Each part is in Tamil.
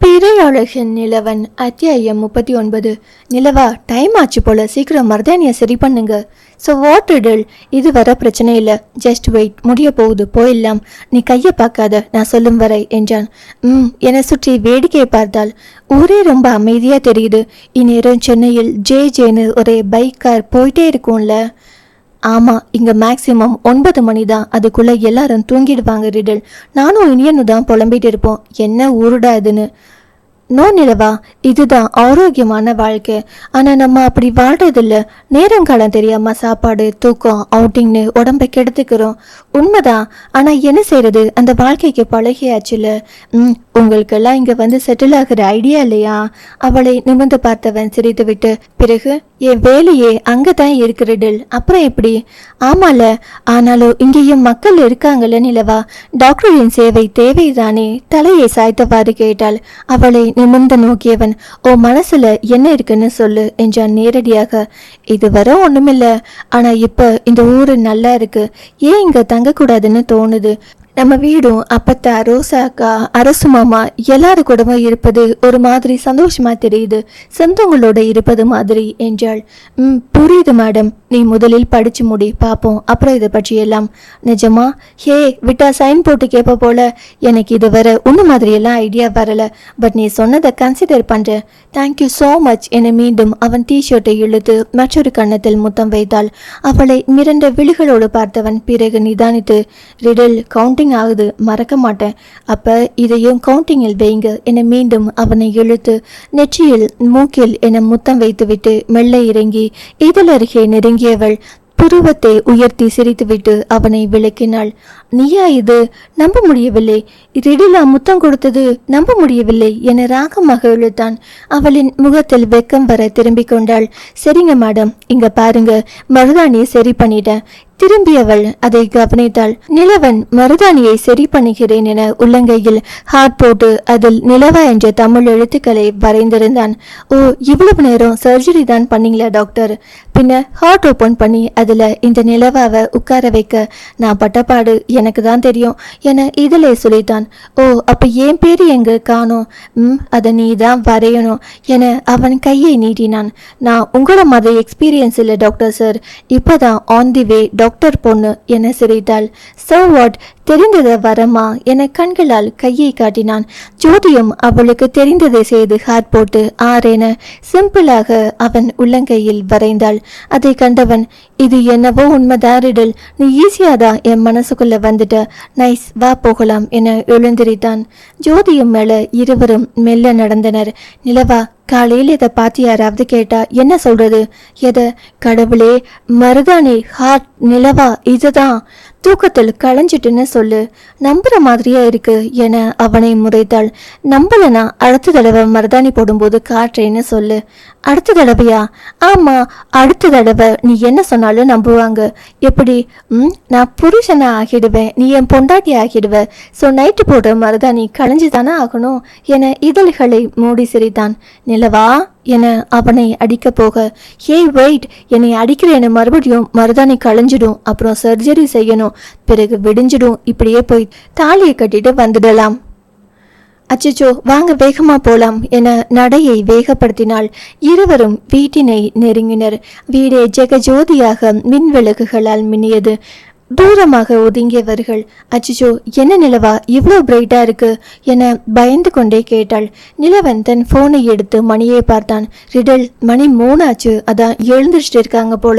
பிறையழகன் நிலவன் அத்தியாயம் முப்பத்தி ஒன்பது. நிலவா டைம் ஆச்சு போல சீக்கிரம் மருதானியை சரி பண்ணுங்க. ஸோ வாட் வாட்டரிடல் இது வர பிரச்சனை இல்லை. ஜஸ்ட் வெயிட் முடிய போகுது போயிடலாம். நீ கையை பார்க்காத நான் சொல்லும் வரை என்றான். ம் என்னை சுற்றி வேடிக்கையை பார்த்தால் ஊரே ரொம்ப அமைதியாக தெரியுது. இந்நேரம் சென்னையில் ஜே ஜேன்னு ஒரே பைக் கார் போயிட்டே இருக்கும்ல. ஆமாம் இங்கே மேக்ஸிமம் ஒன்பது மணி தான் அதுக்குள்ளே எல்லாரும் தூங்கிடுவாங்க ரிடல். நானும் இனியனு தான் புலம்பிட்டு இருப்போம். என்ன ஊருடா இதுன்னு. நோ நிலவா இதுதான் ஆரோக்கியமான வாழ்க்கை. ஆனால் நம்ம அப்படி வாழ்றதில்ல. நேரங்காலம் தெரியாமல் சாப்பாடு தூக்கம் அவுட்டிங்னு உடம்பை கெடுத்துக்கிறோம். உண்மைதான். ஆனால் என்ன செய்கிறது அந்த வாழ்க்கைக்கு பழகியாச்சுல ம் உங்களுக்கெல்லாம் இங்கே வந்து செட்டில் ஆகிற ஐடியா இல்லையா? அவளை நிமிர்ந்து பார்த்தவன் சிரித்துவிட்டு பிறகு? என் வேலையே அங்கே தான் இருக்கிறடில் அப்புறம் எப்படி? ஆமால ஆனாலும் இங்கேயும் மக்கள் இருக்காங்கல்ல நிலவா? டாக்டரின் சேவை தேவைதானே? தலையை சாய்த்தவாறு கேட்டாள். அவளை நிமிர்ந்து நோக்கியவன் ஓ மனசுல என்ன இருக்குன்னு சொல்லு என்றான் நேரடியாக. இதுவரை ஒண்ணுமில்ல. ஆனா இப்போ இந்த ஊர் நல்லா இருக்கு. ஏன் இங்க தங்கக்கூடாதுன்னு தோணுது? நம்ம வீடும் அப்பத்தா ரோசா அக்கா அரசு மாமா எல்லாரு கூடவும் இருப்பது ஒரு மாதிரி சந்தோஷமா தெரியுது. சொந்தங்களோட இருப்பது மாதிரி என்றாள். ம் புரியுது மேடம். நீ முதலில் படிச்சு முடி பார்ப்போம் அப்புறம் இதை பற்றி எல்லாம் நிஜமா? ஹே விட்டா சைன் போட்டு கேட்ப போல. எனக்கு இது வர உன்ன மாதிரியெல்லாம் ஐடியா வரல. பட் நீ சொன்னதை கன்சிடர் பண்றேன் தேங்க்யூ ஸோ மச் என மீண்டும் அவன் டிஷர்ட்டை இழுத்து மற்றொரு கன்னத்தில் முத்தம் வைத்தாள். அவளை மிரண்ட விழிகளோடு பார்த்தவன் பிறகு நிதானித்து ரிடல் கவுண்டிங் ஆகுது. மறக்க மாட்டேன். அப்ப இதையும் கவுண்டிங்கில் வைங்க. என மீண்டும் அவனை இழுத்து நெற்றியில் மூக்கில் என முத்தம் வைத்துவிட்டு மெல்ல இறங்கி இதழ் அருகே நெருங்கியவள் புருவத்தை உயர்த்தி சிரித்துவிட்டு அவனை விளக்கினாள். நீயா இது? நம்ப முடியவில்லை. ரிடிலா முத்தம் கொடுத்தது நம்ப முடியவில்லை என ராகமாக இழுத்தான். அவளின் முகத்தில் வெக்கம் வர திரும்பிக் கொண்டாள். சரிங்க மேடம். இங்க பாருங்க. மருதாணியை சரி பண்ணிட்டேன். திரும்பியவள் அதை கவனித்தாள். நிலவன் மருதாணியை சரி பண்ணுகிறேன் என உள்ளங்கையில் ஹார்ட் போட்டு அதில் நிலவா என்ற தமிழ் எழுத்துக்களை வரைந்திருந்தான். ஓ இவ்வளவு நேரம் சர்ஜரி தான் பண்ணீங்களா டாக்டர் பின்ன ஹார்ட் ஓப்பன் பண்ணி அதுல இந்த நிலவாவை உட்கார வைக்க நான் பட்டப்பாடு எனக்கு தான் தெரியும் என இதிலே சொல்லித்தான் ஓ அப்ப என் பேர் எங்க காணோம் ம் அதை நீ தான் வரையணும் என அவன் கையை நீட்டினான். நான் உங்கள மாதிரி எக்ஸ்பீரியன்ஸ் இல்லை டாக்டர் சார் இப்பதான் on the way doctor doctor பொண்ணு என சிரித்தாள். சோ வாட் தெரிந்தது வரமா? என கண்களால் கையை காட்டினான். ஜோதியும் அவளுக்கு தெரிந்ததை செய்து ஹார்ட் போட்டு ஆறென. சிம்பிளாக அவன் உள்ளங்கையில் வரைந்தாள். அதை கண்டவன் இது என்னவோ உண்மைதான் ரிடல். நீ ஈஸியாக என் மனசுக்குள்ள வந்துட்ட? நைஸ் வா போகலாம் என எழுந்திரித்தான் ஜோதியும் மேல இருவரும் மெல்ல நடந்தனர். நிலவா காலையில் இதை பார்த்து யாராவது கேட்டா என்ன சொல்றது? எதை? கடவுளே மருதாணி ஹார்ட் நிலவா இதுதான். தூக்கத்தில் களைஞ்சிட்டுன்னு சொல்லு. நம்புற மாதிரியா இருக்கு என அவனை முறைத்தாள். நம்பலனா அடுத்த தடவை மருதாணி போடும்போது காட்டுறேன்னு சொல்லு. அடுத்த தடவையா? ஆமா அடுத்த தடவை. நீ என்ன சொன்னாலும் நம்புவாங்க. எப்படி? ம் நான் புருஷனை ஆகிடுவேன். நீ என் பொண்டாட்டி ஆகிடுவ. ஸோ நைட்டு போடுற மருதாணி களைஞ்சு தானே ஆகணும் என இதழ்களை மூடி சிரித்தான். நிலவா? என அவனை அடிக்க போக ஏய் வெயிட்! என்னை அடிக்கிற அடிக்கிறேன்னு மறுபடியும் மருதாணி களைஞ்சிடும் அப்புறம் சர்ஜரி செய்யணும். பிறகு விடிஞ்சிடும். இப்படியே போய் தாலியை கட்டிட்டு வந்துடலாம். அச்சச்சோ வாங்க வேகமா போலாம் என நடையை வேகப்படுத்தினால் இருவரும் வீட்டினை நெருங்கினர். வீடே ஜெகஜோதியாக மின் விளக்குகளால் மின்னியது. தூரமாக ஒதுங்கியவர்கள் அச்சிச்சோ என்ன நிலவா? இவ்வளோ பிரைட்டாக இருக்கு என பயந்து கொண்டே கேட்டாள். நிலவன் தன் ஃபோனை எடுத்து மணியை பார்த்தான். ரிடல் மணி மூணாச்சு அதான் எழுந்திரிச்சிட்டு இருக்காங்க போல.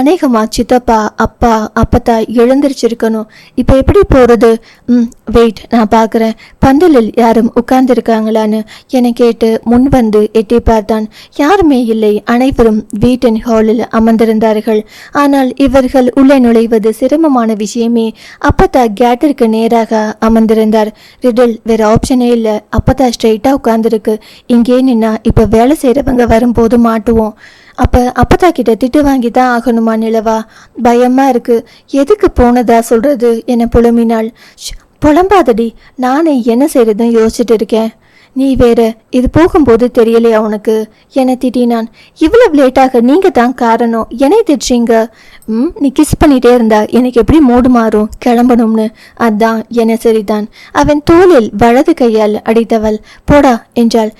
அநேகமா சித்தப்பா அப்பா அப்பத்தா எழுந்திரிச்சிருக்கணும். இப்போ எப்படி போறது? ம் வெயிட் நான் பார்க்குறேன். பந்தலில் யாரும் உட்கார்ந்துருக்காங்களான்னு என கேட்டு முன் வந்து எட்டி பார்த்தான். யாருமே இல்லை. அனைவரும் வீட்டின் ஹாலில் அமர்ந்திருந்தார்கள். ஆனால் இவர்கள் உள்ளே நுழைவது சிரமம் சிரமமான விஷயமே அப்பத்தா கேட்டிற்கு நேராக அமர்ந்திருந்தார். ரிடல் வேற ஆப்ஷனே இல்லை. அப்பத்தா ஸ்ட்ரெயிட்டாக உட்காந்துருக்கு இங்கே நின்னா இப்போ வேலை செய்கிறவங்க வரும்போது மாட்டுவோம். அப்போ அப்பத்தா கிட்ட திட்டு வாங்கி தான் ஆகணுமா நிலவா? பயமா இருக்கு. எதுக்கு போனதா சொல்றது? என புலம்பினாள். புலம்பாதடி. நானே என்ன செய்யறதுன்னு யோசிச்சுட்டு இருக்கேன். நீ வேற இது போகும்போது தெரியலையா உனக்கு? என திட்டினான். இவ்வளவு லேட்டாக நீங்க தான் காரணம். என்னை திட்டுறீங்க? ம் நீ கிஸ் பண்ணிட்டே இருந்தா எனக்கு எப்படி மூடு மாறும்? கிளம்பணும்னு. அதான் என்ன சரிதான் அவன் தோளில் வலது கையால் அடித்தவள். போடா என்றாள்.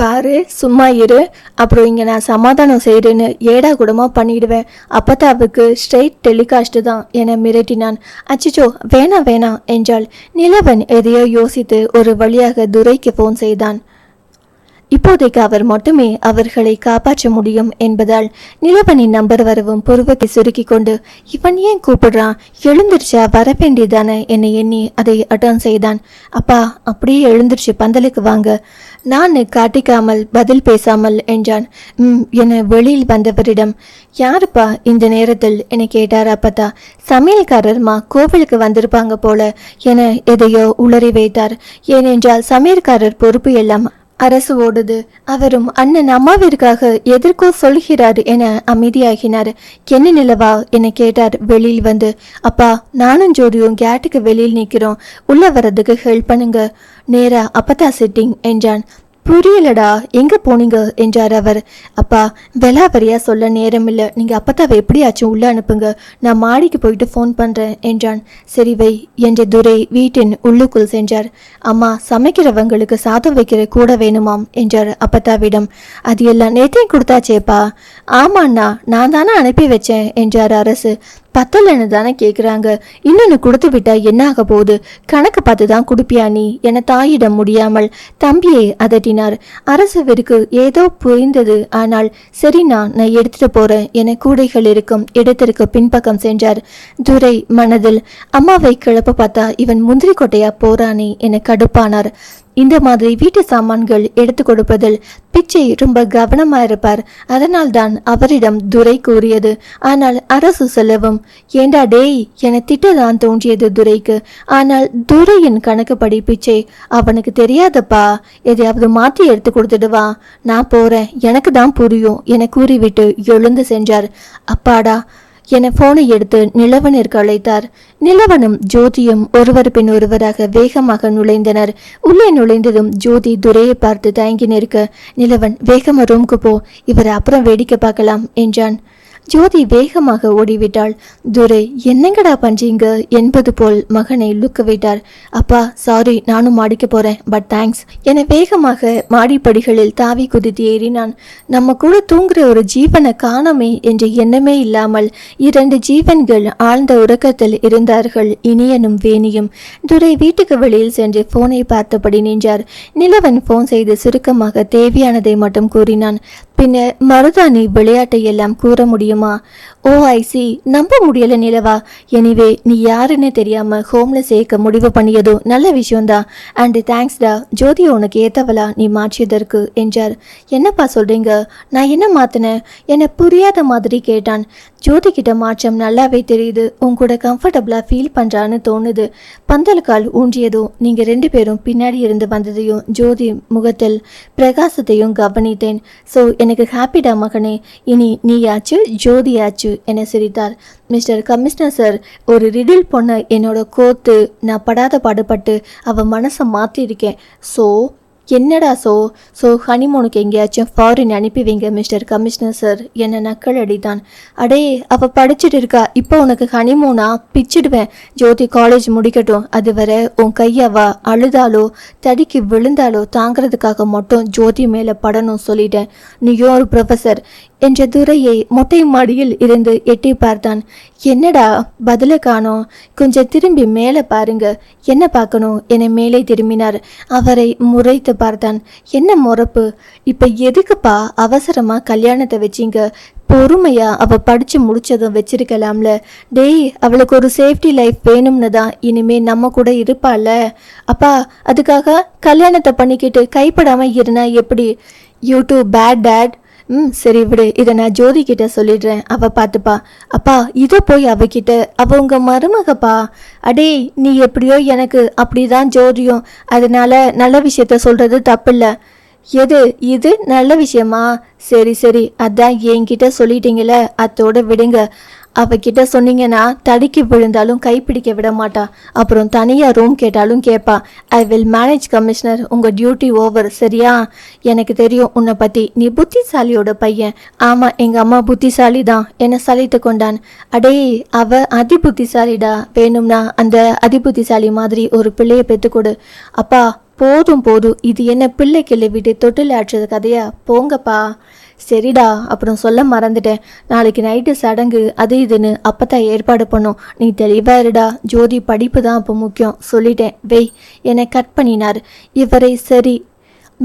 பாரு சும்மா இரு. அப்புறம் இங்கே நான் சமாதானம் செய்கிறேன்னு ஏடா கூடமாக பண்ணிடுவேன். அப்பத்தாவுக்கு ஸ்ட்ரெயிட் டெலிகாஸ்ட் தான் என மிரட்டினான். அச்சிச்சோ வேணாம் வேணாம் என்றாள். நிலவன் எதையோ யோசித்து ஒரு வழியாக துரைக்கு ஃபோன் செய்தான். இப்போதைக்கு அவர் மட்டுமே அவர்களை காப்பாற்ற முடியும் என்பதால் நிலவனின் நம்பர் வரவும் புருவத்தை சுருக்கி கொண்டு இவன் ஏன் கூப்பிடுறான்? எழுந்திருச்சா? வரப்பேண்டியதானே? என்னை எண்ணி அதை அட்டன் செய்தான். அப்பா அப்படியே எழுந்திருச்சு பந்தலுக்கு வாங்க. நான் காட்டிக்காமல் பதில் பேசாமல் என்றான். ம் என வெளியில் வந்தவரிடம் யாருப்பா இந்த நேரத்தில்? என கேட்டார் அப்பத்தா. சமையல்காரர்மா கோவிலுக்கு வந்திருப்பாங்க போல என எதையோ உளறி வைத்தார். ஏனென்றால் சமையல்காரர் பொறுப்பு எல்லாம் அரசு ஓடுது. அவரும் அண்ணன் அம்மாவிற்காக எதற்கோ சொல்கிறார் என அமைதியாகினார். என்ன நிலவா? என கேட்டார். வெளியில் வந்து அப்பா நானும் ஜோதியும் கேட்டுக்கு வெளியில் நிற்கிறோம். உள்ள வர்றதுக்கு ஹெல்ப் பண்ணுங்க. நேரா அப்பதா சிட்டிங் என்றான். புரியலடா எங்க போனீங்க? என்றார் அவர். அப்பா வெலாவரியா சொல்ல நேரம் இல்லை நீங்க அப்பத்தாவை எப்படியாச்சும் உள்ள அனுப்புங்க. நான் மாடிக்கு போயிட்டு ஃபோன் பண்றேன் என்றான். சரி வை என்ற துரை வீட்டின் உள்ளுக்குள் சென்றார். அம்மா சமைக்கிறவங்களுக்கு சாதம் வைக்கிற கூட வேணுமாம் என்றார் அப்பத்தாவிடம். அது எல்லாம் நேத்தையும் கொடுத்தாச்சேப்பா. ஆமாண்ணா நான் தானே அனுப்பி வச்சேன் என்றார் அரசு. பத்தலன்னு தானே கேட்குறாங்க இன்னொன்று கொடுத்து விட்டா என்ன ஆக போகுது? கணக்கு பார்த்து தான் கொடுப்பியா நீ? என தாயிடம் முடியாமல் தம்பியை அதட்டினார். அரசவருக்கு ஏதோ புரிந்தது. ஆனால் சரிண்ணா நான் எடுத்துட்டு போறேன் என கூடைகள் இருக்கும் இடத்திற்கு பின்பக்கம் சென்றார். துரை மனதில் அம்மாவை கிளப்ப பார்த்தா இவன் முந்திரி கொட்டையா போறானே என கடுப்பானார். இந்த மாதிரி வீட்டு சாமான்கள் எடுத்து கொடுப்பதில் பிச்சை ரொம்ப கவனமா இருப்பார் அதனால்தான் அவரிடம் துரை கூறியது. ஆனால் அரசு செலவும் ஏண்டா டேய் என திட்டதான் தோன்றியது துரைக்கு. ஆனால் துரையின் கணக்குப்படி பிச்சை அவனுக்கு தெரியாதப்பா. எதையாவது மாற்றி எடுத்து கொடுத்துடுவா நான் போறேன். எனக்கு தான் புரியும் என கூறிவிட்டு எழுந்து சென்றார். அப்பாடா என போனை எடுத்து நிலவனிற்கு அழைத்தார். நிலவனும் ஜோதியும் ஒருவர் பின் ஒருவராக வேகமாக நுழைந்தனர். உள்ளே நுழைந்ததும் ஜோதி துரையை பார்த்து தயங்கி நிற்க நிலவன் வேகமா ரூம்க்கு போ. இவரை அப்புறம் வேடிக்கை பார்க்கலாம் என்றான். ஜோதி வேகமாக ஓடிவிட்டாள். துரை என்னங்கடா பண்றீங்க? என்பது போல் மகனை லுக்க விட்டார். அப்பா சாரி நானும் மாடிக்க போறேன். பட் தேங்க்ஸ் என வேகமாக மாடிப்படிகளில் தாவி குதித்து ஏறினான். நம்ம கூட தூங்குற ஒரு ஜீவனை காணோமே என்ற எண்ணமே இல்லாமல் இரண்டு ஜீவன்கள் ஆழ்ந்த உறக்கத்தில் இருந்தார்கள். இனியனும் வேணியும். துரை வீட்டுக்கு வெளியில் சென்று போனை பார்த்தபடி நின்றார். நிலவன் போன் செய்து சுருக்கமாக தேவையானதை மட்டும் கூறினான். பின்னர் மருதாணி விளையாட்டை எல்லாம் கூற முடியுமா? ஓ ஐ சி நம்ப முடியல நிலவா. எனிவே நீ யாருன்னு தெரியாம ஹோம்ல சேர்க்க முடிவு பண்ணியதோ நல்ல விஷயம்தான் அண்டு தேங்க்ஸ்டா ஜோதி உனக்கு ஏத்தவளா நீ மாற்றியதற்கு என்றார். என்னப்பா சொல்றீங்க? நான் என்ன மாத்தினேன்? என்னை புரியாத மாதிரி கேட்டான். ஜோதி கிட்ட மாற்றம் நல்லாவே தெரியுது. உன் கூட கம்ஃபர்டபுளா ஃபீல் பண்றான்னு தோணுது. பந்தலுக்கால் ஊன்றியதும் நீங்க ரெண்டு பேரும் பின்னாடி இருந்து வந்ததையும் ஜோதி முகத்தில் பிரகாசத்தையும் கவனித்தேன். ஸோ எனக்கு ஹாப்பிடா மகனே. இனி நீயாச்சு ஜோதியாச்சு. என சிரித்தார். மிஸ்டர் கமிஷனர் சார் ஒரு ரிடில் பொண்ணை என்னோட கோத்து நான் படாத பாடுபட்டு அவ மனசை மாற்றிருக்கேன் ஸோ என்னடா சோ? ஸோ ஹனிமூனுக்கு எங்கேயாச்சும் ஃபாரின் அனுப்பி வைங்க மிஸ்டர் கமிஷனர் சார் என்ன நக்கல் அடித்தான். அடே அவ படிச்சுட்டு இருக்கா இப்போ உனக்கு ஹனிமூனா? பிச்சிடுவேன். ஜோதி காலேஜ் முடிக்கட்டும் அது வரை உன் கையவா அழுதாலோ தடிக்கு விழுந்தாலோ தாங்கிறதுக்காக மட்டும் ஜோதி மேலே படணும் சொல்லிட்டேன். நீயும் ஒரு ப்ரொஃபஸர் என்ற துரையை மொட்டை மாடியில் இருந்து எட்டி பார்த்தான். என்னடா பதில காணோம். கொஞ்சம் திரும்பி மேலே பாருங்க. என்ன பார்க்கணும்? என மேலே திரும்பினார். அவரை முறைத்து பார்த்தான். என்ன முறப்பு இப்போ எதுக்குப்பா அவசரமாக கல்யாணத்தை வச்சீங்க? பொறுமையா அவ படிச்சு முடிச்சதும் வச்சிருக்கலாம்ல. டேய் அவளுக்கு ஒரு சேஃப்டி லைஃப் வேணும்னு தான் இனிமே நம்ம கூட இருப்பாள்ல அப்பா அதுக்காக கல்யாணத்தை பண்ணிக்கிட்டு கைப்படாம இருந்தா எப்படி? You too bad dad. ம் சரி விடு. இதை நான் ஜோதி கிட்ட சொல்லிடுறேன். அவ பார்த்துப்பா. அப்பா இதை போய் அவகிட்ட. அவ உங்க மருமகப்பா. அடே நீ எப்படியோ எனக்கு அப்படிதான் ஜோதியும். அதனால நல்ல விஷயத்த சொல்றது தப்பில்ல. எது இது நல்ல விஷயமா? சரி சரி. அதான் என்கிட்ட சொல்லிட்டீங்களே அத்தோட விடுங்க. அவகிட்ட சொன்னீங்கன்னா தடுக்கி விழுந்தாலும் கைப்பிடிக்க விட மாட்டா. அப்புறம் தனியாக ரூம் கேட்டாலும் கேட்பா ஐ வில் மேனேஜ் கமிஷனர் உங்கள் டியூட்டி ஓவர் சரியா? எனக்கு தெரியும் உன்னை பற்றி நீ புத்திசாலியோட பையன். ஆமாம் எங்கள் அம்மா புத்திசாலி தான் என்னை சலித்து கொண்டான்? அடே அவ அதி புத்திசாலிடா வேணும்னா அந்த அதி புத்திசாலி மாதிரி ஒரு பிள்ளையை பெற்றுக்கொடு அப்பா போதும் போதும் இது என்ன பிள்ளை கிள்ளை விட்டு தொட்டில் ஆற்றுறது கதையா? போங்கப்பா. சரிடா அப்புறம் சொல்ல மறந்துட்டேன். நாளைக்கு நைட்டு சடங்கு அது இதுன்னு அப்பதான் ஏற்பாடு பண்ணும். நீ தெளிவா இருடா. ஜோதி படிப்பு தான் அப்போ முக்கியம். சொல்லிட்டேன். வெய் என்னை கட் பண்ணினார். இவரை சரி.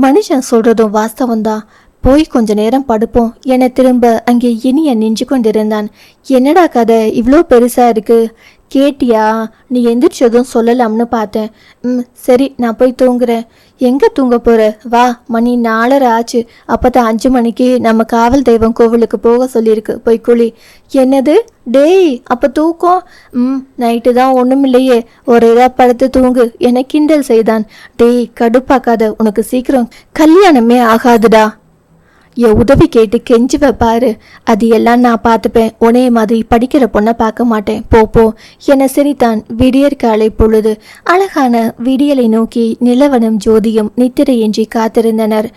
மனுஷன் சொல்றதும் வாஸ்தவம்தான். போய் கொஞ்ச நேரம் படுப்போம். என திரும்ப அங்கே இனிய நின்று கொண்டிருந்தான். என்னடா கதை? இவ்வளோ பெருசா இருக்கு. கேட்டியா? நீ எந்திரிச்சதும் சொல்லலாம்னு பார்த்தேன். ம் சரி நான் போய் தூங்குறேன். எங்கே தூங்க போகிற வா மணி நாலரை ஆச்சு. அப்போ தான் அஞ்சு மணிக்கு நம்ம காவல் தெய்வம் கோவிலுக்கு போக சொல்லியிருக்கு. போய் குழி என்னது? டேய் அப்போ தூக்கம்? ம் நைட்டு தான் ஒன்றுமில்லையே ஒரு இதாக படுத்து தூங்கு. என கிண்டல் செய்தான். டேய் கடுப்பாக்காத. உனக்கு சீக்கிரம் கல்யாணமே ஆகாதுடா. என் உதவி கேட்டு கெஞ்சுவ பாரு. அது எல்லாம் நான் பார்த்துப்பேன். உனே மாதிரி படிக்கிற பொண்ணை பார்க்க மாட்டேன். போ போ. என சிரித்தான் விடியற் காலை பொழுது. அழகான விடியலை நோக்கி நிலவனும் ஜோதியும் நித்திரையின்றி காத்திருந்தனர்.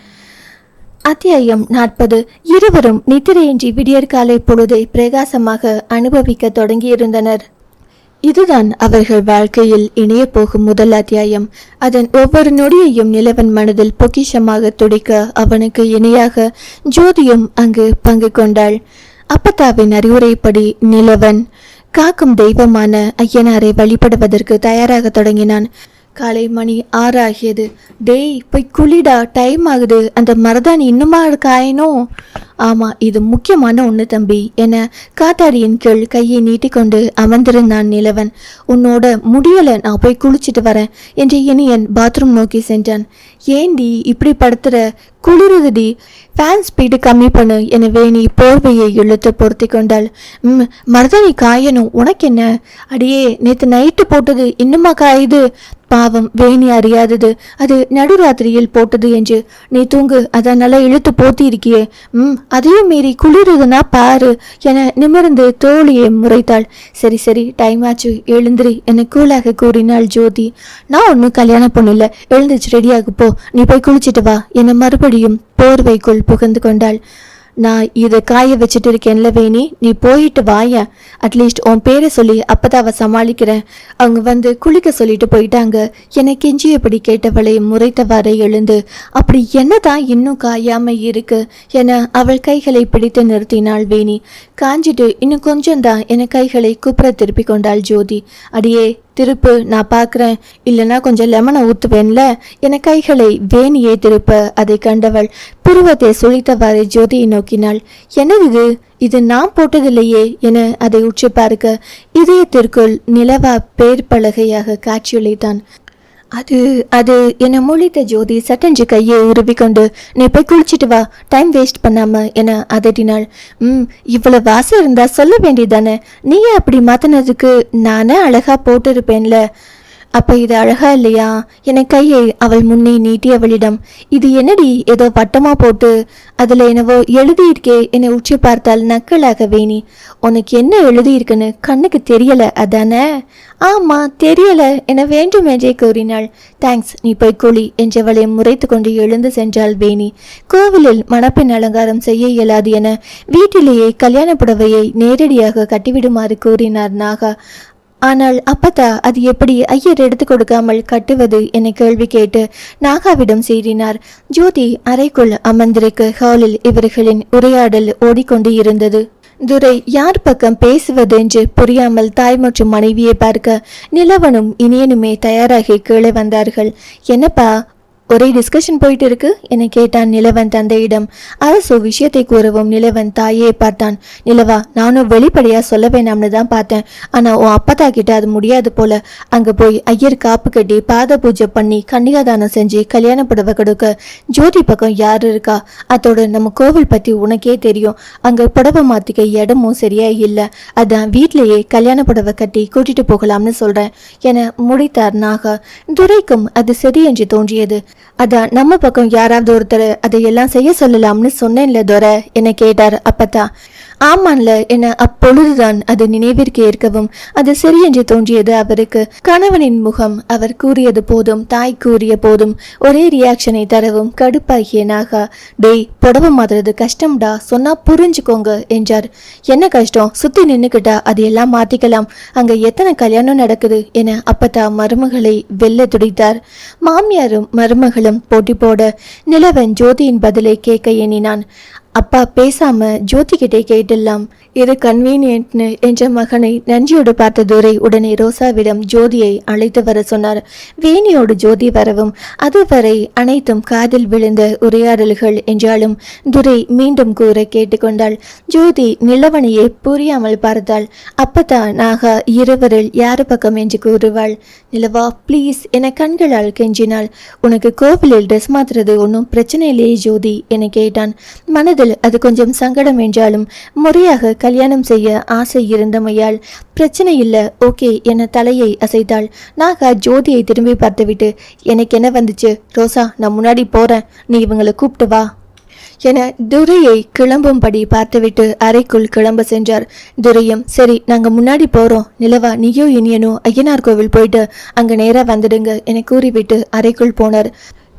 அத்தியாயம் நாற்பது. இருவரும் நித்திரையின்றி விடியற்காலை பொழுதை பிரகாசமாக அனுபவிக்க தொடங்கியிருந்தனர். இதுதான் அவர்கள் வாழ்க்கையில் இணைய போகும் முதல் அத்தியாயம். அதன் ஒவ்வொரு நொடியையும் நிலவன் மனதில் பொக்கிஷமாக துடிக்க அவனுக்கு இணையாக ஜோதியும் அங்கு பங்கு கொண்டாள். அப்பத்தாவின் அறிவுரைப்படி நிலவன் காக்கும் தெய்வமான ஐயனாரை வழிபடுவதற்கு தயாராக தொடங்கினான். காலை மணி ஆறாகியது. டேய் போய் குளிடா டைம் ஆகுது. அந்த மருதாணி இன்னுமா இருக்காயினோ ஆமா இது முக்கியமான ஒன்று தம்பி என காத்தாடியின் கீழ் கையை நீட்டிக்கொண்டு அமர்ந்திருந்தான் நிலவன். உன்னோட முடியல நான் போய் குளிச்சிட்டு வரேன் என்று இனியன் பாத்ரூம் நோக்கி சென்றான். ஏண்டி இப்படி படுத்துற? குளிருதுடி ஃபேன் ஸ்பீடு கம்மி பண்ணு எனவே நீ போர்வையை இழுத்து பொருத்தி கொண்டாள். ம் மருதாணி காயணும் உனக்கு என்ன அடியே நேற்று நைட்டு போட்டது இன்னுமா காயுது பாவம் வேணி அறியாதது. அது நடுராத்திரியில் போட்டது என்று. நீ தூங்கு அதை நல்லா இழுத்து போத்தி இருக்கியே ம் அதையும் மீறி குளிருதுன்னா பாரு என நிமிர்ந்து தோழியை முறைத்தாள். சரி சரி டைம் ஆச்சு. எழுந்திரி என கூலாக கூறினாள் ஜோதி. நான் ஒன்றும் கல்யாணம் பொண்ணு இல்லை எழுந்துச்சு ரெடியாகு போ நீ போய் குளிச்சிட்டு வா என மறுபடியும் போர்வைக்குள் புகுந்து கொண்டாள். நான் இதை காய வச்சுட்டு இருக்கேன்ல வேணி நீ போயிட்டு வாய. அட்லீஸ்ட் உன் பேரை சொல்லி அப்பதான் அவ சமாளிக்கிறேன். அவங்க வந்து குளிக்க சொல்லிட்டு போயிட்டாங்க. என எப்படி கேட்டவளை முறைத்தவாறே எழுந்து அப்படி என்னதான் இன்னும் காயாம இருக்கு? என அவள் கைகளை பிடித்து நிறுத்தினாள் வேணி. காஞ்சிட்டு இன்னும் கொஞ்சம் தான் என கைகளை குப்புற திருப்பி கொண்டாள் ஜோதி. அடியே திருப்பு நான் பார்க்குறேன். இல்லைனா கொஞ்சம் லெமனை ஊற்றுவேன்ல என கைகளை வேணியே திருப்ப அதை கண்டவள் புருவத்தை சுழித்தவாறு ஜோதியை நோக்கினாள். என்னது இது? இது நான் போட்டதில்லையே என அதை உற்று பார்க்க இதயத்திற்குள் நிலவா பேர் பலகையாக காட்சியளித்தான். அது அது என்னை மூழித்த ஜோதி சட்டஞ்சு கையை உருவிக்கொண்டு நீ போய் குளிச்சிட்டு வா டைம் வேஸ்ட் பண்ணாம என அதட்டினாள். ம் இவ்வளவு வாசம் இருந்தா சொல்ல வேண்டியதானே நீயே அப்படி மாத்தினதுக்கு நானே அழகா போட்டிருப்பேன்ல. அப்ப இது அழகா இல்லையா? என கையை அவள் முன்னே நீட்டியவளிடம் இது என்னடி ஏதோ வட்டமா போட்டு? அதுல என்னவோ எழுதியிருக்கே என்னை உச்சி பார்த்தால் நக்கலாக வேணி. உனக்கு என்ன எழுதியிருக்குன்னு கண்ணுக்கு தெரியல அதானே? ஆமா தெரியல என வேண்டுமென்றே கூறினாள். தேங்க்ஸ் நீ போய் குழி என்றவளை முறைத்து கொண்டு எழுந்து சென்றாள் வேணி. கோவிலில் மணப்பெண் அலங்காரம் செய்ய இயலாது என வீட்டிலேயே கல்யாண புடவையை நேரடியாக கட்டிவிடுமாறு கூறினார் நாகா. ஆனால் அப்பத்தா அது எப்படி ஐயர் எடுத்து கொடுக்காமல் கட்டுவது? என கேள்வி கேட்டு நாகாவிடம் சீறினார் ஜோதி அறைக்குள் அமர்ந்திருக்க ஹாலில் இவர்களின் உரையாடல் ஓடிக்கொண்டு இருந்தது. துரை யார் பக்கம் பேசுவது? என்று புரியாமல் தாய் மற்றும் மனைவியை பார்க்க நிலவனும் இனியனுமே தயாராகி கீழே வந்தார்கள். என்னப்பா ஒரே டிஸ்கஷன் போயிட்டு இருக்கு என கேட்டான் நிலவன் தந்தையிடம் அரசு விஷயத்தை கூறவும். நிலவன் தாயே பார்த்தான். நிலவா நானும் வெளிப்படையா சொல்ல வேணாம்னு தான் பார்த்தேன். ஆனா உன் அப்பத்தா கிட்ட அது முடியாது போல. அங்க போய் ஐயர் காப்பு கட்டி பாத பூஜை பண்ணி கன்னிகாதானம் செஞ்சு கல்யாண புடவை கொடுக்க. ஜோதி பக்கம் யார் இருக்கா? அதோட நம்ம கோவில் பத்தி உனக்கே தெரியும். அங்க புடவை மாத்திக்க இடமும் சரியா இல்லை. அதான் வீட்லயே கல்யாண புடவை கட்டி கூட்டிட்டு போகலாம்னு சொல்றேன் என முடித்தார் நாகா. துரைக்கும் அது சரி என்று தோன்றியது. அதான் நம்ம பக்கம் யாராவது ஒருத்தர் அதையெல்லாம் செய்ய சொல்லலாம்னு சொன்னேன்ல துரை என்னை கேட்டார் அப்பதான் ஆமான்ல என அப்பொழுதுதான் அது நினைவிற்கு ஏற்கவும் அது சரியென்று தோன்றியது அவருக்கு. கணவனின் முகம் அவர் கூறியது போதும் தாய் கூறிய போதும் ஒரே ரியாக்ஷனை தரவும் கடுப்பாகிய நாகா டேய் புடவை மாத்துறது கஷ்டம்டா சொன்னா புரிஞ்சுக்கோங்க என்றார். என்ன கஷ்டம்? சுத்தி நின்னுக்கிட்டா அது எல்லாம் மாத்திக்கலாம். அங்க எத்தனை கல்யாணம் நடக்குது? என அப்பத்தா மருமகளை வெல்ல துடித்தார். மாமியாரும் மருமகளும் போட்டி போட நிலவன் ஜோதியின் பதிலை கேட்க எண்ணினான். அப்பா பேசாம ஜோதி கிட்டே கேட்டுடலாம் இது கன்வீனியன்ட்னு என்ற மகனை நன்றியோடு பார்த்த துரை உடனே ரோசாவிடம் ஜோதியை அழைத்து வர சொன்னார். வேணியோடு ஜோதி வரவும் அதுவரை அனைத்தும் காதில் விழுந்த உரையாடல்கள் என்றாலும் துரை மீண்டும் கூற கேட்டுக்கொண்டாள். ஜோதி நிலவனையே புரியாமல் பார்த்தாள். அப்பதான் நாகா இருவரில் யாரு பக்கம் என்று கூறுவாள். நிலவா ப்ளீஸ் என கண்களால் கெஞ்சினாள். உனக்கு கோவிலில் ட்ரெஸ் மாத்துறது ஒன்றும் பிரச்சனை இல்லையே ஜோதி என கேட்டான். மனதில் அது கொஞ்சம் சங்கடம் என்றாலும் முறையாக கல்யாணம் செய்ய ஆசை இருந்தமையால் பிரச்சனை இல்லை ஓகே என தலையை அசைத்தாள். நாகா ஜோதியை திரும்பி பார்த்துவிட்டு எனக்கு என்ன வந்துச்சு? ரோசா நான் முன்னாடி போறேன். நீ இவங்களை கூப்பிட்டு வா என துரையை கிளம்பும்படி பார்த்துவிட்டு அறைக்குள் கிளம்ப சென்றார். துரையும் சரி நாங்கள் முன்னாடி போகிறோம் நிலவா நீயோ இனியனோ ஐயனார் கோவில் போயிட்டு அங்கே நேராக வந்துடுங்க என கூறிவிட்டு அறைக்குள் போனார்.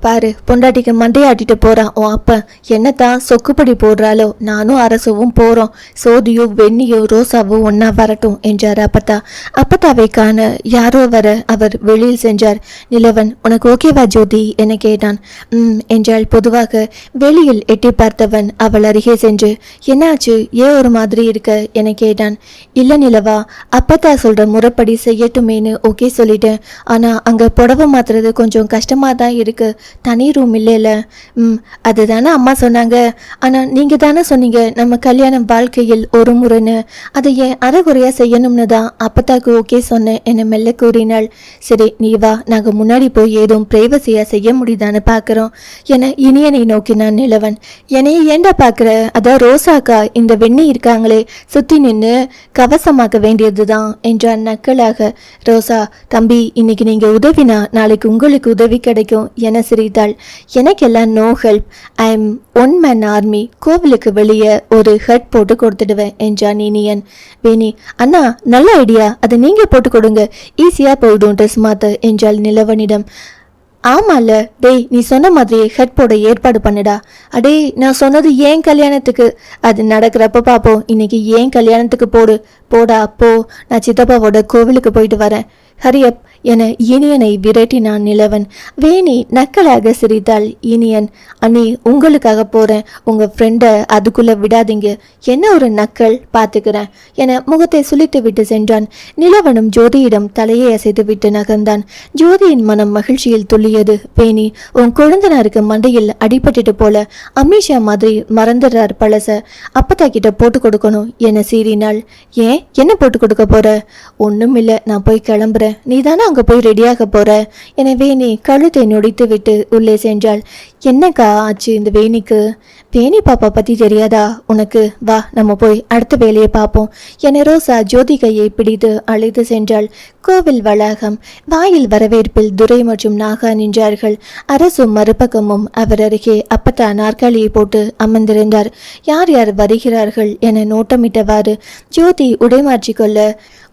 பாரு பொண்டாட்டிக்கு மண்டையாட்டிட்டு போகிறான் உன் அப்பா என்னத்தான் சொக்குப்படி போடுறாளோ? நானும் அரசுவும் போகிறோம் சோதியோ வெண்ணியோ ரோசாவோ ஒன்னா வரட்டும் என்றார் அப்பத்தா. அப்பத்தாவை காண யாரோ வர அவர் வெளியில் சென்றார். நிலவன் உனக்கு ஓகேவா ஜோதி? என கேட்டான். ம் என்றாள். பொதுவாக வெளியில் எட்டி பார்த்தவன் அவள் அருகே சென்று என்னாச்சு? ஏன் ஒரு மாதிரி இருக்க? என கேட்டான். இல்லை நிலவா அப்பத்தா சொல்கிற முறைப்படி செய்யட்டுமேனு ஓகே சொல்லிட்டேன். ஆனால் அங்கே புடவை மாத்துறது கொஞ்சம் கஷ்டமாக தான் இருக்குது தனி ரூம் இல்லைல்ல ம் அதுதானே அம்மா சொன்னாங்க. ஆனா நீங்க தானே சொன்னீங்க நம்ம கல்யாணம் வாழ்க்கையில் ஒரு முறைன்னு. அதை ஏன் அறகுறையாக செய்யணும்னு தான் அப்பத்தாக்கு ஓகே சொன்னேன் என்னை மெல்ல கூறினாள். சரி நீ வா நாங்க முன்னாடி போய் ஏதும் பிரைவசியாக செய்ய முடியுதான்னு பாக்குறோம். என இனியனை நோக்கினான் நிலவன். என்னைய ஏண்டா பாக்குற? அதான் ரோசாக்கா இந்த வெண்ணி இருக்காங்களே சுத்தி நின்னு கவசமாக்க வேண்டியதுதான் என்றான் நக்கலாக. ரோசா தம்பி இன்னைக்கு நீங்க உதவினா நாளைக்கு உங்களுக்கு உதவி கிடைக்கும் என சிரித்தாள் எனக்கெல்லாம் no help I am one man army கோவிலுக்கு வெளியே ஒரு ஹெட் போட்டு கொடுத்துடுவேன் என்றான் இனியன். வேணி அண்ணா நல்ல ஐடியா அதை நீங்க போட்டு கொடுங்க. ஈஸியா போயிடும் ட்ரெஸ் மாத்த என்றாள் நிலவனிடம். ஆமால. டேய் நீ சொன்ன மாதிரியே ஹெட் போட ஏற்பாடு பண்ணுடா. அடே நான் சொன்னது ஏன் கல்யாணத்துக்கு? அது நடக்கிறப்ப பாப்போம். இன்னைக்கு ஏன் கல்யாணத்துக்கு போடு. போடா போ. நான் சித்தப்பாவோட கோவிலுக்கு போயிட்டு வரேன். ஹரியப் என இனியனை விரட்டினான் நிலவன். வேணி நக்கலாக சிரித்தாள். இனியன் அண்ணி உங்களுக்காக போறேன். உங்க ஃப்ரெண்டை அதுக்குள்ள விடாதீங்க. என்ன ஒரு நக்கல்? பார்த்துக்கிறேன் என முகத்தை சுளித்து விட்டு சென்றான். நிலவனும் ஜோதியிடம் தலையை அசைத்து விட்டு நகர்ந்தான். ஜோதியின் மனம் மகிழ்ச்சியில் துள்ளியது. வேணி உன் குழந்தனாருக்கு மண்டையில் அடிபட்டுட்டு போல அமிஷா மாதிரி மறந்துடுறார் பழச. அப்பத்தா கிட்ட போட்டு கொடுக்கணும் என சீறினாள். ஏன்? என்ன போட்டு கொடுக்க போற? ஒன்றும் இல்லை நான் போய் கிளம்புறேன். நீ தானே அங்கே போய் ரெடியாக போற? என்னை வேணி கழுத்தை நொடித்து விட்டு உள்ளே சென்றாள். என்னக்கா ஆச்சு இந்த வேணிக்கு? வேணி பாப்பா பத்தி தெரியாதா? உனக்கு? வா நம்ம போய் அடுத்த வேலையை பார்ப்போம் என ரோசா ஜோதி கையை பிடித்து அழைத்து சென்றாள். கோவில் வளாகம் வாயில் வரவேற்பில் துரை மற்றும் நாகா நின்றார்கள். அரசும் மறுபக்கமும் அவர் அருகே அப்பத்தா நாற்காலியை போட்டு அமர்ந்திருந்தார். யார் யார் வருகிறார்கள் என நோட்டமிட்டவாறு ஜோதி உடைமாற்றிக்கொள்ள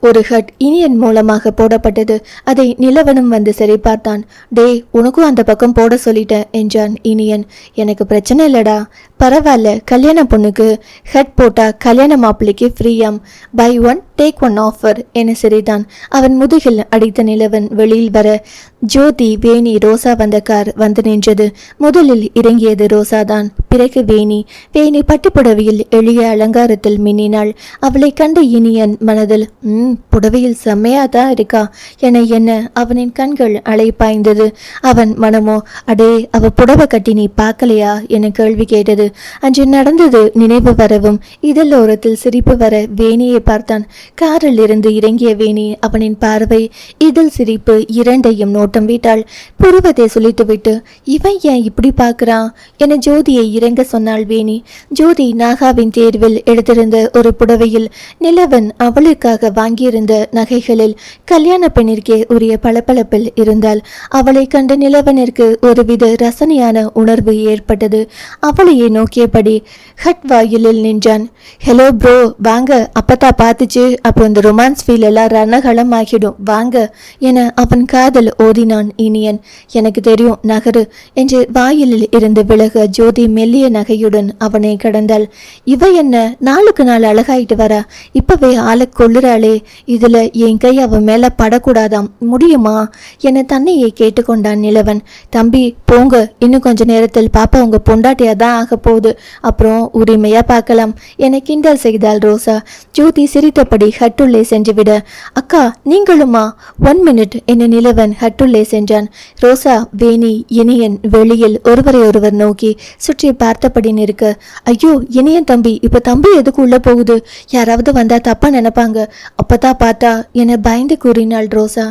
ஒரு ஹட் இனியன் மூலமாக போடப்பட்டது. அதை நிலவனும் வந்து சரி பார்த்தான் டேய் உனக்கும் அந்த பக்கம் போட சொல்லிட்டேன் என்றான் இனியன். எனக்கு பிரச்சனை இல்லடா. பரவாயில்ல கல்யாண பொண்ணுக்கு ஹெட் போட்டால் கல்யாண மாப்பிள்ளைக்கு ஃப்ரீயாம் buy one take one offer என சரிதான். அவன் முதுகில் அடித்த நிலவன் வெளியில் வர ஜோதி வேணி ரோசா வந்த கார் வந்து நின்றது. முதலில் இறங்கியது ரோசாதான். பிறகு வேணி. வேணி பட்டுப்புடவையில் எளிய அலங்காரத்தில் மின்னினாள். அவளை கண்ட இனியன் மனதில் ம் புடவையில் செம்மையா தான் இருக்கா. என என்ன அவனின் கண்கள் அலைப்பாய்ந்தது அவன் மனமோ அடே அவ புடவை கட்டி நீ பார்க்கலையா? என கேள்வி கேட்டது. அன்று நடந்தது நினைவு வரவும் இதழ் ஓரத்தில் சிரிப்பு வர வேணியை பார்த்தான். காரில் இருந்து இறங்கிய வேணி அவனின் பார்வை. இதழ் சிரிப்பு இரண்டையும் நோட்டம் விட்டாள். புருவத்தை சுளித்துவிட்டு இவன் ஏன் இப்படி பார்க்கறான்? என ஜோதியை இறங்க சொன்னாள் வேணி. ஜோதி நாகாவின் தேர்வில் எடுத்திருந்த ஒரு புடவையில் நிலவன் அவளுக்காக வாங்கியிருந்த நகைகளில் கல்யாண பெண்ணிற்கே உரிய பளபளப்பில் இருந்தால் அவளை கண்ட நிலவனிற்கு ஒருவித ரசனையான உணர்வு ஏற்பட்டது. அவளையே நோக்கியபடி ஹட் வாயிலில் நின்றான். ஹலோ ப்ரோ வாங்க அப்பத்தா பார்த்துச்சு. அப்போ இந்த ரொமான்ஸ் ஃபீல் எல்லாம் ரணகலம் ஆகிடும். வாங்க என அவன் காதல் ஓதினான் இனியன். எனக்கு தெரியும் நகரு என்று வாயிலில் இருந்து விலக ஜோதி மெல்லிய நகையுடன் அவனை கடந்தாள். இவ என்ன நாளுக்கு நாள் அழகாயிட்டு வரா? இப்பவே ஆளை கொள்ளுறாளே இதுல என் கை அவன் மேல படக்கூடாதாம். முடியுமா? என தன்னையே கேட்டுக்கொண்டான் நிலவன். தம்பி போங்க. இன்னும் கொஞ்ச நேரத்தில் பாப்பா உங்க பொண்டாட்டியா தான் ஆக போகுது அப்புறம் உரிமையா பார்க்கலாம். என கிண்டல் செய்தாள் ரோசா. ஜோதி சிரித்தபடி ஹட்டுள்ளே சென்றுவிட. அக்கா நீங்களுமா? ஒன் மினிட் என நிலவன் ஹட்டுள்ளே சென்றான். ரோசா வேணி இனியன் வெளியில் ஒருவரை ஒருவர் நோக்கி சுற்றி பார்த்தபடி நிற்க. ஐயோ இனியன் தம்பி இப்ப தம்பி எதுக்கு உள்ள போகுது? யாராவது வந்தா தப்பா நினைப்பாங்க. அப்பதான் பார்த்தா என பயந்து கூறினாள் ரோசா.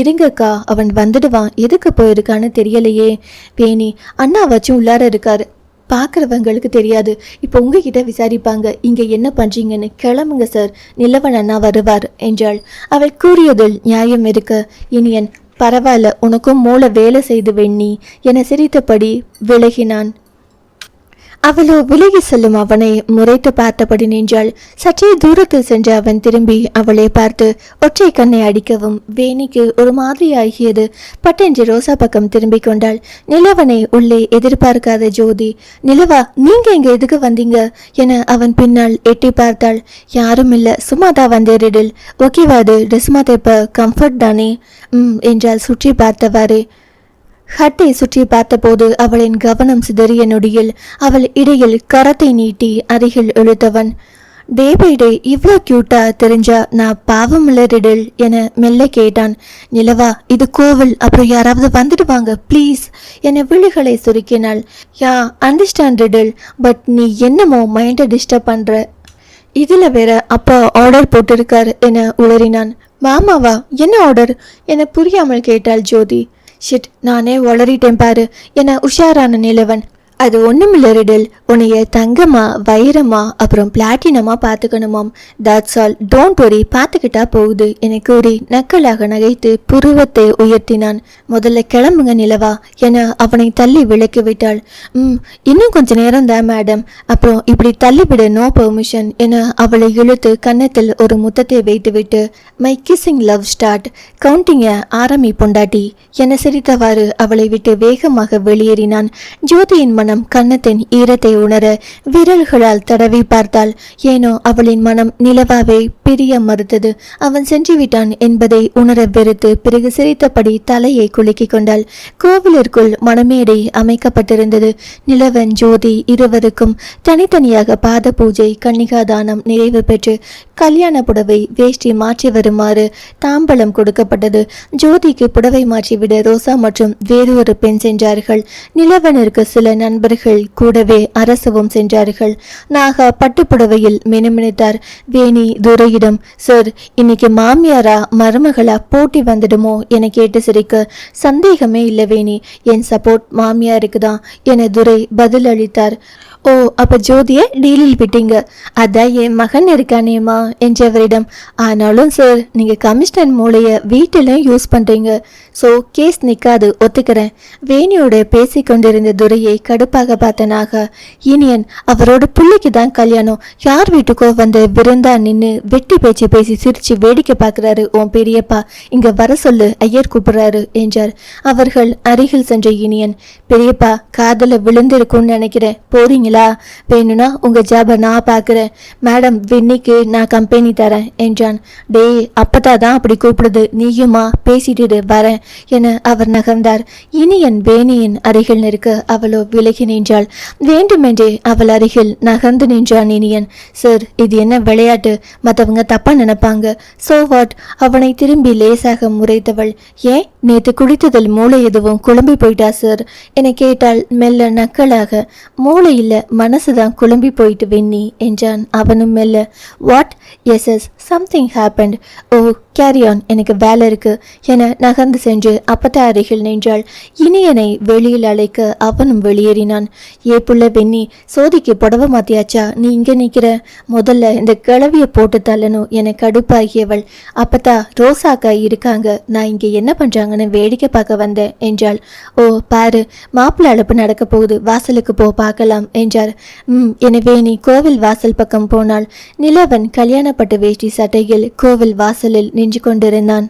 இருங்கக்கா அவன் வந்துடுவான். எதுக்கு போயிருக்கான்னு தெரியலையே. வேணி அண்ணா வச்சு உள்ளார இருக்காரு. பார்க்குறவங்களுக்கு தெரியாது. இப்போ உங்ககிட்ட விசாரிப்பாங்க. இங்கே என்ன பண்ணுறீங்கன்னு கிளம்புங்க சார் நிலவன் அண்ணா வருவார் என்றாள். அவள் கூறியதில் நியாயம் இருக்க இனியன் பரவாயில்ல உனக்கும் மூளை வேலை செய்து வெண்ணி என சிரித்தபடி விலகினான். அவளோ விலகி செல்லும் அவனை முறைத்து பார்த்தபடி நின்றாள். சற்றே தூரத்தில் சென்ற அவன் திரும்பி அவளை பார்த்து ஒற்றை கண்ணை அடிக்கவும் வேணிக்கு ஒரு மாதிரி ஆகியது பட்டென்று ரோசா பக்கம் திரும்பிக் கொண்டாள். நிலவனை உள்ளே எதிர்பார்க்காத ஜோதி நிலவா நீங்க இங்க எதுக்கு வந்தீங்க? என அவன் பின்னால் எட்டி பார்த்தாள். யாரும் இல்ல சும்மா தான் வந்தேரிடில் ஓகேவா அது ட்ரெஸ் மாத்த கம்ஃபர்ட் தானே? ம் என்றால் சுற்றி பார்த்தவாறே. ஹட்டை சுற்றி பார்த்தபோது அவளின் கவனம் சிதறிய நொடியில் அவள் இடையில் கரத்தை நீட்டி அருகில் இழுத்தவன் டே டே இவ்வளோ க்யூட்டா தெரிஞ்சா நான் பாவம் ரிடில் என மெல்ல கேட்டான். நிலவா இது கோவில் அப்புறம் யாராவது வந்துடுவாங்க ப்ளீஸ் என விழிகளை சுருக்கினாள். யா அண்டர்ஸ்டாண்ட் ரிடல் பட் நீ என்னமோ மைண்டை டிஸ்டர்ப் பண்ற. இதில் வேற அப்பா ஆர்டர் போட்டிருக்கார் என உளறினான். மாமாவா என்ன ஆர்டர் என புரியாமல் கேட்டாள் ஜோதி. ஷிட் நானே ஒளறிட்டேன் பாரு. என உஷாரான நிலவன். அது ஒண்ணுமில்ல ரிடில். உன்னைய தங்கமா வைரமா அப்புறம் பிளாட்டினமா பார்த்துக்கணுமாம். தட்ஸ் ஆல் டோன்ட் ஒரி பார்த்துக்கிட்டா போகுது. என கூறி நக்கலாக நகைத்து புருவத்தை உயர்த்தினான். முதல்ல கிளம்புங்க நிலவா என அவனை தள்ளி விளக்கி விட்டாள். ம் இன்னும் கொஞ்ச நேரம் தான் மேடம். அப்புறம் இப்படி தள்ளிவிட நோ பெர்மிஷன் என அவளை இழுத்து கன்னத்தில் ஒரு முத்தத்தை வைத்துவிட்டு மை கிஸிங் லவ் ஸ்டார்ட் கவுண்டிங்க ஆரம்பி பொண்டாட்டி என சிரித்தவாறு அவளை விட்டு வேகமாக வெளியேறினான். ஜோதியின் மனம் கன்னத்தின் ஈரத்தை உணர விரல்களால் தடவி பார்த்தாள். ஏனோ அவளின் மனம் நிலவாவை பிரிய மறுத்தது. அவன் சென்று விட்டான் என்பதை உணர வெறுத்து பிறகு சிரித்தபடி தலையை குலுக்கிக் கொண்டாள். கோவிலிற்குள் மணமேடை அமைக்கப்பட்டிருந்தது. நிலவன் ஜோதி இருவருக்கும் தனித்தனியாக பாத பூஜை கன்னிகாதானம் நிறைவு பெற்று கல்யாண புடவை வேஷ்டி மாற்றி வருமாறு தாம்பலம் கொடுக்கப்பட்டது. ஜோதிக்கு புடவை மாற்றிவிட ரோசா மற்றும் வேறு ஒரு பெண் சென்றார்கள். நிலவனிற்கு சில நண்பர்கள் கூடவே அரசவும் சென்றார்கள். நாகா பட்டு புடவையில் மினுமினுத்தார். வேணி துரையிடம் சார் இன்னைக்கு மாமியாரா மருமகளா போட்டி வந்துடுமோ? என கேட்டு சிரிக்க சந்தேகமே இல்லை வேணி. என் சப்போர்ட் மாமியாருக்கு தான் என துரை பதில் அளித்தார் ஓ அப்ப ஜோதிய டீலில் விட்டீங்க. அதான் என் மகன் இருக்கானேம்மா என்றவரிடம். ஆனாலும் சார் நீங்க கமிஷனர் மூளைய வீட்டிலும் யூஸ் பண்றீங்க. ஸோ கேஸ் நிற்காது ஒத்துக்கிறேன். வேணியோட பேசி கொண்டிருந்த துரையை கடுப்பாக பார்த்தனாக இனியன் அவரோட பிள்ளைக்கு தான் கல்யாணம். யார் வீட்டுக்கோ வந்து விருந்தா நின்று வெட்டி பேச்சு பேசி சிரிச்சு வேடிக்கை பார்க்கறாரு உன் பெரியப்பா. இங்க வர சொல்லு ஐயர் கூப்பிடுறாரு என்றார். அவர்கள் அருகில் சென்ற இனியன். பெரியப்பா காதல விழுந்திருக்கும்னு நினைக்கிறேன். போறீங்களா? வேணும்னா உங்கள் ஜாபை நான் பார்க்குறேன். மேடம் வின்னிக்கு நான் கம்பெனி தரேன் என்றான். டேய் அப்பதா தான் அப்படி கூப்பிடுது. நீயுமா? பேசிட்டு வரேன் என அவர் நகர்ந்தார். இனியன் வேணியின் அருகில் நிற்க அவளோ விலகி நின்றாள். வேண்டுமென்றே அவள் அருகில் நகர்ந்து நின்றான் இனியன். சார் இது என்ன விளையாட்டு? மற்றவங்க தப்பா நினைப்பாங்க. சோ வாட் அவனை திரும்பி லேசாக முறைத்தவள். ஏன்? நேத்து குடித்ததில் மூளை எதுவும் குழம்பி போயிட்டா சார் என கேட்டால் மெல்ல நக்கலாக மூளை மனசு மனசுதான் குழம்பி போயிட்டு வெண்ணி என்றான். அவனும் மெல்ல what is is something happened oh carry on எனக்கு வேலை இருக்கு என நகர்ந்து சென்று அப்பத்தா அருகில் நின்றாள். இனியனை வெளியில் அழைக்க அவனும் வெளியேறினான். ஏ புள்ள பெண்ணி சோதிக்கு புடவை மாத்தியாச்சா? நீ இங்க நிக்கிற. முதல்ல இந்த கிளவிய போட்டு தள்ளணும் என கடுப்பாகியவள். அப்பத்தா ரோசாக்கா இருக்காங்க. நான் இங்க என்ன பண்றாங்கன்னு வேடிக்கை பார்க்க வந்தேன் என்றாள். ஓ பாரு மாப்பிள்ளை அழைப்பு நடக்க போகுது. வாசலுக்கு போ பார்க்கலாம் என்றார். ம் எனவே நீ கோவில் வாசல் பக்கம் போனால். நிலவன் கல்யாணப்பட்டு வேஷ்டி சட்டையில் கோவில் வாசலில் நின்று கொண்டிருந்தான்